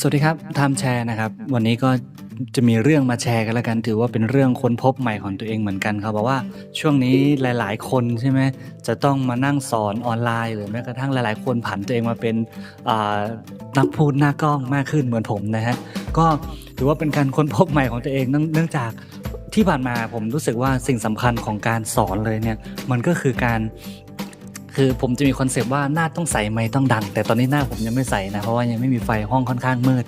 สวัสดีครับไทม์แชร์นะครับ วันนี้ก็จะมีเรื่องมาแชร์กันแล้วกัน ถือว่าเป็นเรื่องค้นพบใหม่ของตัวเองเหมือนกันครับบอกว่าช่วงนี้หลาย ๆ คนใช่ไหมจะต้องมานั่งสอนออนไลน์ หรือแม้กระทั่งหลาย ๆ คนผันตัวเองมาเป็นนักพูดหน้ากล้องมากขึ้นเหมือนผมนะฮะก็ถือว่าเป็นการค้นพบใหม่ของตัวเองเนื่องเนื่องจากที่ผ่านมาผมรู้สึกว่าสิ่งสำคัญของการสอนเลยเนี่ยมันก็คือการ คือผมจะมีคอนเซปต์ว่าหน้าต้องใสไมค์ต้องดัง แต่ตอนนี้หน้าผมยังไม่ใส่นะ เพราะว่ายังไม่มีไฟห้องค่อนข้างมืด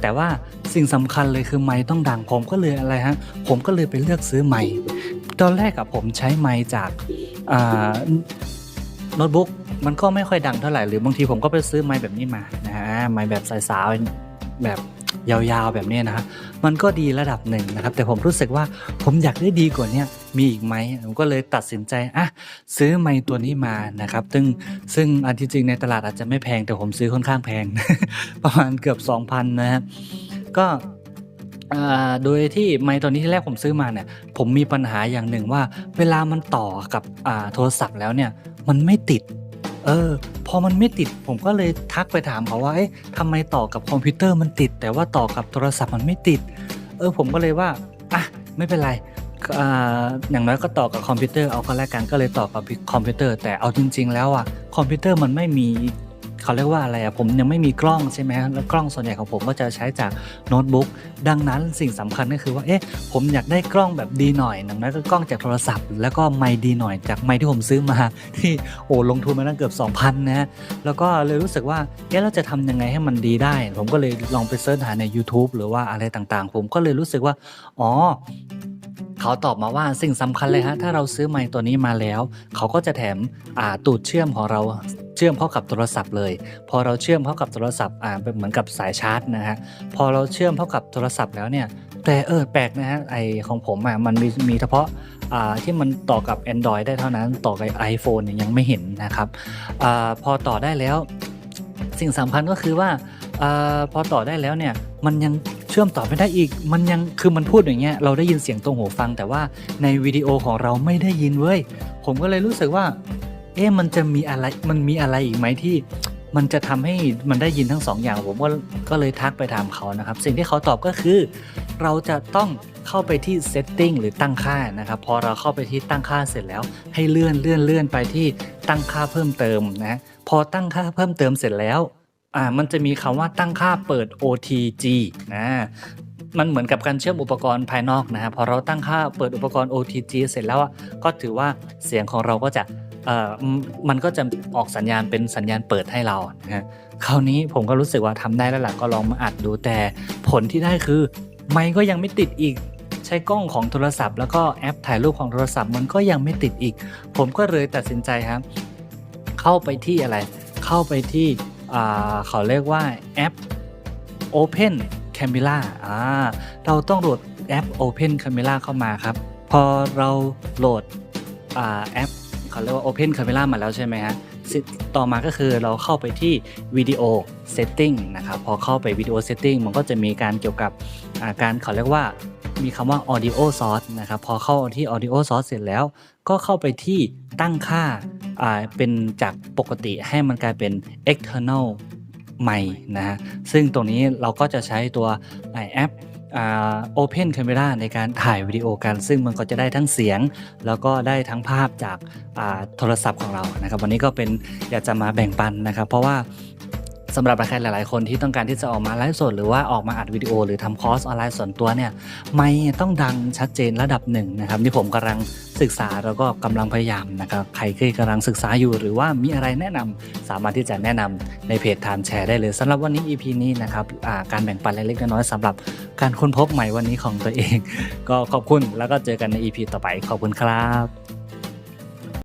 แต่ว่าสิ่งสำคัญเลยคือไมค์ต้องดัง ผมก็เลยอะไรฮะ ผมก็เลยไปเลือกซื้อไมค์ตอนแรกอะผมใช้ไมค์จากอ่าโน้ตบุ๊กมันก็ไม่ค่อยดังเท่าไหร่หรือบางทีผมก็ไปซื้อไมค์แบบนี้มานะฮะไมค์แบบสายๆแบบยาวๆแบบนี้นะฮะมันก็ดีระดับหนึ่งนะครับ แต่ผมรู้สึกว่าผมอยากได้ดีกว่านี้ มีอีกไหมผมก็เลยตัดสินใจอะซื้อไมค์ตัวนี้มานะครับ ซึ่งซึ่งอันที่จริงในตลาดอาจจะไม่แพงแต่ผมซื้อค่อนข้างแพง ประมาณเกือบ 2,000นะครับก็อ่าโดยที่ไมค์ตัวนี้ที่แรกผมซื้อมาเนี่ย ผมมีปัญหาอย่างหนึ่งว่า เวลามันต่อกับอ่าโทรศัพท์แล้วเนี่ย มันไม่ติด เออ พอมันไม่ติด ผมก็เลยทักไปถามเขาว่า เอ๊ะทำไมต่อกับคอมพิวเตอร์มันติด แต่ว่าต่อกับโทรศัพท์มันไม่ติด เออ ผมก็เลยว่า อะ ไม่เป็นไร อย่างน้อยก็ต่อกับคอมพิวเตอร์เอาก็แล้วกันก็เลยต่อกับคอมพิวเตอร์ แต่เอาจริง ๆ แล้วอะคอมพิวเตอร์มันไม่มีเขาเรียกว่าอะไรอะผมยังไม่มีกล้องใช่ไหมแล้วกล้องส่วนใหญ่ของผมก็จะใช้จากโน้ตบุ๊กดังนั้นสิ่งสำคัญก็คือว่าเอ๊ะผมอยากได้กล้องแบบดีหน่อยอย่างน้อยก็กล้องจากโทรศัพท์ แล้วก็ไมค์ดีหน่อยจากไมค์ที่ผมซื้อมา ที่โอ้ลงทุนมาตั้งเกือบ 2,000นะฮะแล้วก็เลยรู้สึกว่าเอ๊ะเราจะทำยังไงให้มันดีได้ ผมก็เลยลองไปเสิร์ชหาใน YouTube หรือว่าอะไรต่างๆ ผมก็เลยรู้สึกว่าอ๋อ เขาตอบมาว่าสิ่งสำคัญเลยฮะถ้าเราซื้อไมค์ตัวนี้มาแล้ว เขาก็จะแถมอ่าตูดเชื่อมของเราเชื่อมเข้ากับโทรศัพท์เลย พอเราเชื่อมเข้ากับโทรศัพท์อ่าเป็นเหมือนกับสายชาร์จนะฮะพอเราเชื่อมเข้ากับโทรศัพท์แล้วเนี่ยแต่เออแปลกนะฮะไอของผมอะมันมีมีเฉพาะอ่าที่มันต่อกับ Android ได้เท่านั้นต่อกับ iPhone เนี่ยยังไม่เห็นนะครับอาพอต่อได้แล้ว สิ่งสำคัญก็คือว่าอาพอต่อได้แล้วเนี่ยมันยังเชื่อมต่อไม่ได้อีก มันยังคือมันพูดอย่างเงี้ยเราได้ยินเสียงตรงหูฟัง แต่ว่าในวิดีโอของเราไม่ได้ยินเว้ยผมก็เลยรู้สึกว่า เอ๊ะมันจะมีอะไรมันมีอะไรอีกไหมที่ มันจะทำให้มันได้ยินทั้งสองอย่าง ผมก็ก็เลยทักไปถามเขานะครับ สิ่งที่เขาตอบก็คือ เราจะต้องเข้าไปที่ setting หรือตั้งค่านะครับ พอเราเข้าไปที่ตั้งค่าเสร็จแล้ว ให้เลื่อนเลื่อนเลื่อนไปที่ตั้งค่าเพิ่มเติมนะพอตั้งค่าเพิ่มเติมเสร็จแล้ว อ่ามันจะมีคำว่าตั้งค่าเปิด OTG นะมันเหมือนกับการเชื่อมอุปกรณ์ภายนอกนะฮะพอเราตั้งค่าเปิดอุปกรณ์ OTG เสร็จแล้วก็ถือว่าเสียงของเราก็จะมันก็จะออกสัญญาณเป็นสัญญาณเปิดให้เรานะฮะคราวนี้ผมก็รู้สึกว่าทำได้แล้วหล่ะก็ลองมาอัดดูแต่ผลที่ได้คือ ไมค์ก็ยังไม่ติดอีก ใช้กล้องของโทรศัพท์ แล้วก็แอปถ่ายรูปของโทรศัพท์มันก็ยังไม่ติดอีก ผมก็เลยตัดสินใจครับ เข้าไปที่อะไร เข้าไปที่ เขาเรียกว่าแอป Open Camera อ่าเราต้องโหลดแอป Open Camera เข้ามาครับ พอเราโหลดอแอปเขาเรียกว่า Open Camera มาแล้วใช่ไหมฮะต่อมาก็คือเราเข้าไปที่วิดีโอ Setting นะครับ พอเข้าไปวิดีโอ Setting มันก็จะมีการเกี่ยวกับการเขาเรียกว่า มีคำว่า Audio Source นะครับ พอเข้าที่ Audio Source เสร็จแล้ว ก็เข้าไปที่ตั้งค่าอ่าเป็นจากปกติให้มันกลายเป็น external ใหม่นะฮะซึ่งตรงนี้เราก็จะใช้ตัวแอป Open Camera ในการถ่ายวิดีโอกัน ซึ่งมันก็จะได้ทั้งเสียง แล้วก็ได้ทั้งภาพจากาโทรศัพท์ของเรานะครับ วันนี้ก็เป็นอยากจะมาแบ่งปันนะครับ เพราะว่า สำหรับใครหลาย ๆ คนที่ต้องการที่จะออกมาไลฟ์สดหรือว่าออกมาอัดวิดีโอ หรือทำคอร์สออนไลน์ส่วนตัวเนี่ยไม่ต้องดังชัดเจนระดับหนึ่งนะครับนี่ผมกำลังศึกษาแล้วก็กำลังพยายามนะครับใครที่กำลังศึกษาอยู่ หรือว่ามีอะไรแนะนำสามารถที่จะแนะนำในเพจ Time Share ได้เลยสำหรับวันนี้ EP นี้นะครับการแบ่งปันเล็กๆน้อยๆสำหรับการค้นพบใหม่วันนี้ของตัวเอง ก็ขอบคุณแล้วก็เจอกันใน EP ต่อไปขอบคุณครับ